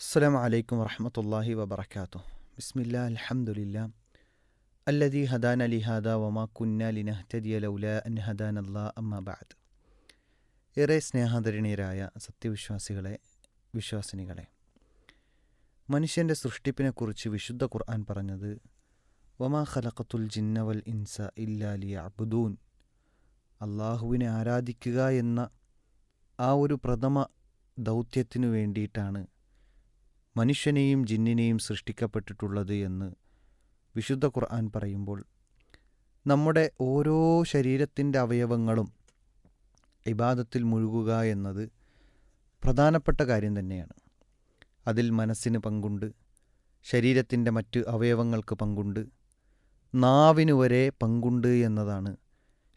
السلام عليكم ورحمة الله وبركاته بسم الله الحمد لله الذي هدانا لهذا وما كنا لنهتدي لولا أن هدانا الله أما بعد ഏറെ സ്നേഹാദരണീയരായ സത്യവിശ്വാസികളെ വിശ്വാസിനികളെ മനുഷ്യന്റെ സൃഷ്ടിപ്പിനെക്കുറിച്ച് വിശുദ്ധ ഖുർആൻ പറഞ്ഞത് വമാ ഖലഖത്തുൽ ജിന്നവൽ ഇൻസ ഇല്ലാലിയ അബുദൂൻ അള്ളാഹുവിനെ ആരാധിക്കുക എന്ന ആ ഒരു പ്രഥമ ദൗത്യത്തിനു വേണ്ടിയിട്ടാണ് മനുഷ്യനെയും ജിന്നിനെയും സൃഷ്ടിക്കപ്പെട്ടിട്ടുള്ളത് എന്ന് വിശുദ്ധ ഖുർആൻ പറയുമ്പോൾ നമ്മുടെ ഓരോ ശരീരത്തിന്റെ അവയവങ്ങളും ഇബാദത്തിൽ മുഴുകുക എന്നത് പ്രധാനപ്പെട്ട കാര്യം തന്നെയാണ്. അതിൽ മനസ്സിന് പങ്കുണ്ട് ശരീരത്തിന്റെ മറ്റ് അവയവങ്ങൾക്ക് പങ്കുണ്ട് നാവിനു വരെ പങ്കുണ്ട് എന്നതാണ്.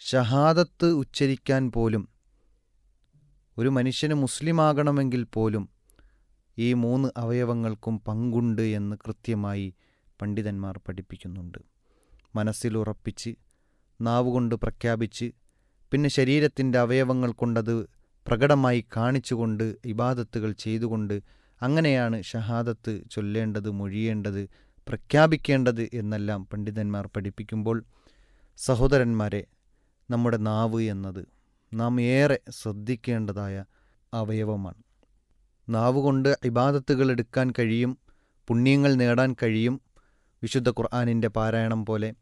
ഷഹാദത്ത് ഉച്ചരിക്കാൻ പോലും ഒരു മനുഷ്യന് മുസ്ലിമാകണമെങ്കിൽ പോലും ഈ മൂന്ന് അവയവങ്ങൾക്കും പങ്കുണ്ട് എന്ന് കൃത്യമായി പണ്ഡിതന്മാർ പഠിപ്പിക്കുന്നുണ്ട്. മനസ്സിലുറപ്പിച്ച് നാവുകൊണ്ട് പ്രഖ്യാപിച്ച് പിന്നെ ശരീരത്തിന്റെ അവയവങ്ങൾ കൊണ്ടത് പ്രകടമായി കാണിച്ചുകൊണ്ട് ഇബാദത്തുകൾ ചെയ്തുകൊണ്ട് അങ്ങനെയാണ് ഷഹാദത്ത് ചൊല്ലേണ്ടത് മൊഴിയേണ്ടത് പ്രഖ്യാപിക്കേണ്ടത് എന്നെല്ലാം പണ്ഡിതന്മാർ പഠിപ്പിക്കുമ്പോൾ സഹോദരന്മാരെ നമ്മുടെ നാവ് എന്നത് നാം ഏറെ ശ്രദ്ധിക്കേണ്ടതായ അവയവമാണ്. നാവ് കൊണ്ട് ഇബാദത്തുകൾ എടുക്കാൻ കഴിയും പുണ്യങ്ങൾ നേടാൻ കഴിയും വിശുദ്ധ ഖുർആാനിന്റെ പാരായണം പോലെ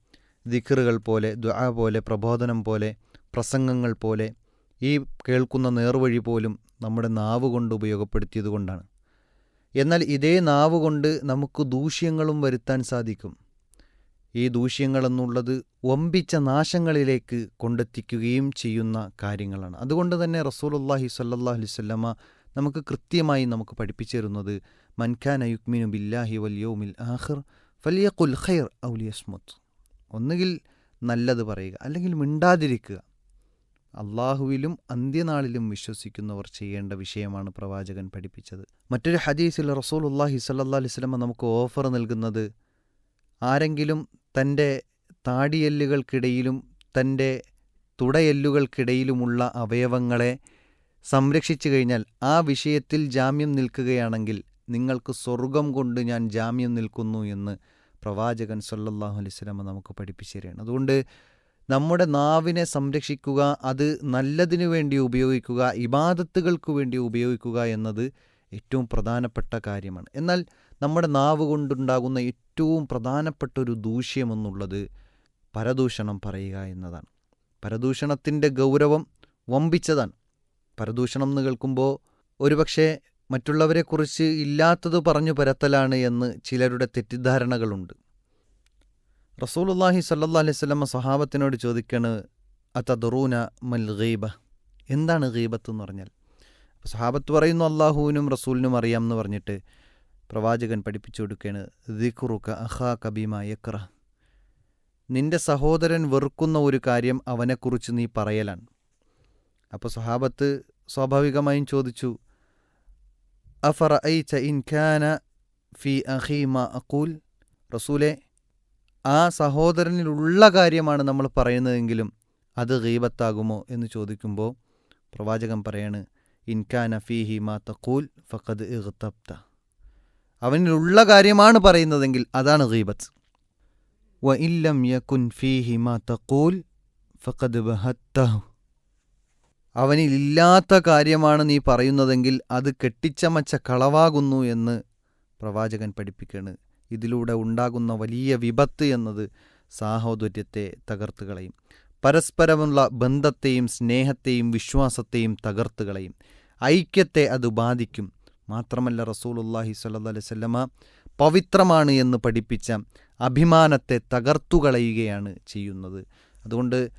ദിഖറുകൾ പോലെ ദ്വാ പോലെ പ്രബോധനം പോലെ പ്രസംഗങ്ങൾ പോലെ ഈ കേൾക്കുന്ന നേർവഴി പോലും നമ്മുടെ നാവ് കൊണ്ട് ഉപയോഗപ്പെടുത്തിയത് കൊണ്ടാണ്. എന്നാൽ ഇതേ നാവ് കൊണ്ട് നമുക്ക് ദൂഷ്യങ്ങളും വരുത്താൻ സാധിക്കും. ഈ ദൂഷ്യങ്ങളെന്നുള്ളത് ഒമ്പിച്ച നാശങ്ങളിലേക്ക് കൊണ്ടെത്തിക്കുകയും ചെയ്യുന്ന കാര്യങ്ങളാണ്. അതുകൊണ്ട് തന്നെ റസൂലുല്ലാഹി സല്ലാ അലൈവല്ലമ്മ നമുക്ക് കൃത്യമായി നമുക്ക് പഠിപ്പിച്ചു തരുന്നത് മൻഖാൻ യുക്മിനു ബില്ലാഹി വല്യോമിൽ ആഹിർ ഫലിയ കുൽ ഖൈർ ഔലിയസ്മുത്ത് ഒന്നുകിൽ നല്ലത് പറയുക അല്ലെങ്കിൽ മിണ്ടാതിരിക്കുക. അള്ളാഹുവിലും അന്ത്യനാളിലും വിശ്വസിക്കുന്നവർ ചെയ്യേണ്ട വിഷയമാണ് പ്രവാചകൻ പഠിപ്പിച്ചത്. മറ്റൊരു ഹദീസിൽ റസൂൽ അള്ളാഹി സല്ലാ അലിസ്ലമ നമുക്ക് ഓഫർ നൽകുന്നത് ആരെങ്കിലും തന്റെ താടിയെല്ലുകൾക്കിടയിലും തന്റെ തുടയെല്ലുകൾക്കിടയിലുമുള്ള അവയവങ്ങളെ സംരക്ഷിച്ചു കഴിഞ്ഞാൽ ആ വിഷയത്തിൽ ജാമ്യം നിൽക്കുകയാണെങ്കിൽ നിങ്ങൾക്ക് സ്വർഗം കൊണ്ട് ഞാൻ ജാമ്യം നിൽക്കുന്നു എന്ന് പ്രവാചകൻ സല്ലല്ലാഹു അലൈഹി സ്വലമ നമുക്ക് പഠിപ്പിച്ചു തരികയാണ് അതുകൊണ്ട് നമ്മുടെ നാവിനെ സംരക്ഷിക്കുക അത് നല്ലതിനു വേണ്ടി ഉപയോഗിക്കുക ഇബാദത്തുകൾക്ക് വേണ്ടി ഉപയോഗിക്കുക എന്നത് ഏറ്റവും പ്രധാനപ്പെട്ട കാര്യമാണ്. എന്നാൽ നമ്മുടെ നാവ് കൊണ്ടുണ്ടാകുന്ന ഏറ്റവും പ്രധാനപ്പെട്ട ഒരു ദൂഷ്യമെന്നുള്ളത് പരദൂഷണം പറയുക എന്നതാണ്. പരദൂഷണത്തിന്റെ ഗൗരവം വമ്പിച്ചതാണ്. പരദൂഷണം എന്ന് കേൾക്കുമ്പോൾ ഒരുപക്ഷെ മറ്റുള്ളവരെക്കുറിച്ച് ഇല്ലാത്തത് പറഞ്ഞു പരത്തലാണ് എന്ന് ചിലരുടെ തെറ്റിദ്ധാരണകളുണ്ട്. റസൂലുല്ലാഹി സല്ലാ സ്വലമ സഹാബത്തിനോട് ചോദിക്കാണ് അതദറൂന മൽ ഗീബ? എന്താണ് ഗീബത്ത് എന്ന് പറഞ്ഞാൽ? സഹാബത്ത് പറയുന്നു അള്ളാഹുവിനും റസൂലിനും അറിയാം എന്ന് പറഞ്ഞിട്ട് പ്രവാചകൻ പഠിപ്പിച്ചു കൊടുക്കുകയാണ് ദിഖുറുക്ക അഹാ കബീമ യക്ര നിന്റെ സഹോദരൻ വെറുക്കുന്ന ഒരു കാര്യം അവനെക്കുറിച്ച് നീ പറയലാണ്. അപ്പോൾ സ്വഹാബത്ത് സ്വാഭാവികമായും ചോദിച്ചു അഫറ ഐ ച ഇൻഖാന ഫി അഹീമ അക്കൂൽ റസൂലെ ആ സഹോദരനിലുള്ള കാര്യമാണ് നമ്മൾ പറയുന്നതെങ്കിലും അത് ഗീബത്താകുമോ എന്ന് ചോദിക്കുമ്പോൾ പ്രവാചകൻ പറയാണ് ഇൻഖാന ഫീഹി മാ തക്കൂൽ ഫഖദ് ഇഗ്തബ്ത. അവനിലുള്ള കാര്യമാണ് പറയുന്നതെങ്കിൽ അതാണ് ഗീബത്ത്. വ ഇല്ലം യകുൻ ഫീഹി മാ തക്കൂൽ ഫഖദ് ബഹത്തഹു. അവനിലില്ലാത്ത കാര്യമാണ് നീ പറയുന്നതെങ്കിൽ അത് കെട്ടിച്ചമച്ച കളവാകുന്നു എന്ന് പ്രവാചകൻ പഠിപ്പിക്കുകയാണ് ഇതിലൂടെ ഉണ്ടാകുന്ന വലിയ വിപത്ത് എന്നത് സാഹോദര്യത്തെ തകർത്ത് കളയും. പരസ്പരമുള്ള ബന്ധത്തെയും സ്നേഹത്തെയും വിശ്വാസത്തെയും തകർത്ത് കളയും. ഐക്യത്തെ അത് ബാധിക്കും. മാത്രമല്ല റസൂലുല്ലാഹി സ്വല്ലി അലൈവല്ലമ പവിത്രമാണ് എന്ന് പഠിപ്പിച്ച അഭിമാനത്തെ തകർത്തുകളയുകയാണ് ചെയ്യുന്നത്. അതുകൊണ്ട്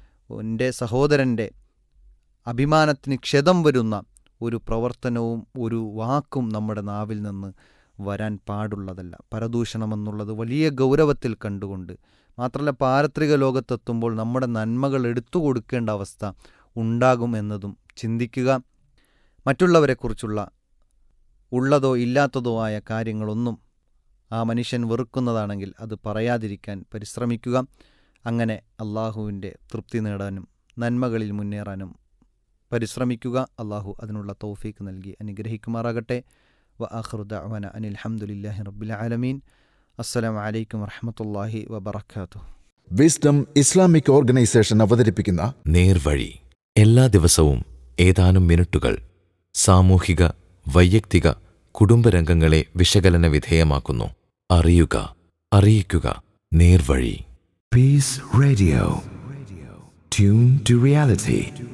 എന്റെ സഹോദരന്റെ അഭിമാനത്തിന് ക്ഷതം വരുന്ന ഒരു പ്രവർത്തനവും ഒരു വാക്കും നമ്മുടെ നാവിൽ നിന്ന് വരാൻ പാടുള്ളതല്ല. പരദൂഷണമെന്നുള്ളത് വലിയ ഗൗരവത്തിൽ കണ്ടുകൊണ്ട്. മാത്രമല്ല പാരത്രിക ലോകത്തെത്തുമ്പോൾ നമ്മുടെ നന്മകൾ എടുത്തു കൊടുക്കേണ്ട അവസ്ഥ ഉണ്ടാകും എന്നതും ചിന്തിക്കുക. മറ്റുള്ളവരെക്കുറിച്ചുള്ള ഉള്ളതോ ഇല്ലാത്തതോ ആയ കാര്യങ്ങളൊന്നും ആ മനുഷ്യൻ വെറുക്കുന്നതാണെങ്കിൽ അത് പറയാതിരിക്കാൻ പരിശ്രമിക്കുക. അങ്ങനെ അള്ളാഹുവിന്റെ തൃപ്തി നേടാനും നന്മകളിൽ മുന്നേറാനും പരിശ്രമിക്കുക. അള്ളാഹു അതിനുള്ള തൗഫീക്ക് നൽകി അനുഗ്രഹിക്കുമാറാകട്ടെ. വ അഹ്റുദന ദഅ്വാന അനിൽ ഹംദുലില്ലാഹി റബ്ബിൽ ആലമീൻ. അസ്സലാമു അലൈക്കും വറഹ്മത്തുള്ളാഹി വബർക്കാത്തു വിസ്ഡം ഇസ്ലാമിക് ഓർഗനൈസേഷൻ അവതരിപ്പിക്കുന്ന നേർവഴി. എല്ലാ ദിവസവും ഏതാനും മിനിറ്റുകൾ സാമൂഹിക വൈയക്തിക കുടുംബരംഗങ്ങളെ വിശകലന വിധേയമാക്കുന്നു. അറിയുക അറിയിക്കുക. നേർവഴി. Peace radio tune to reality.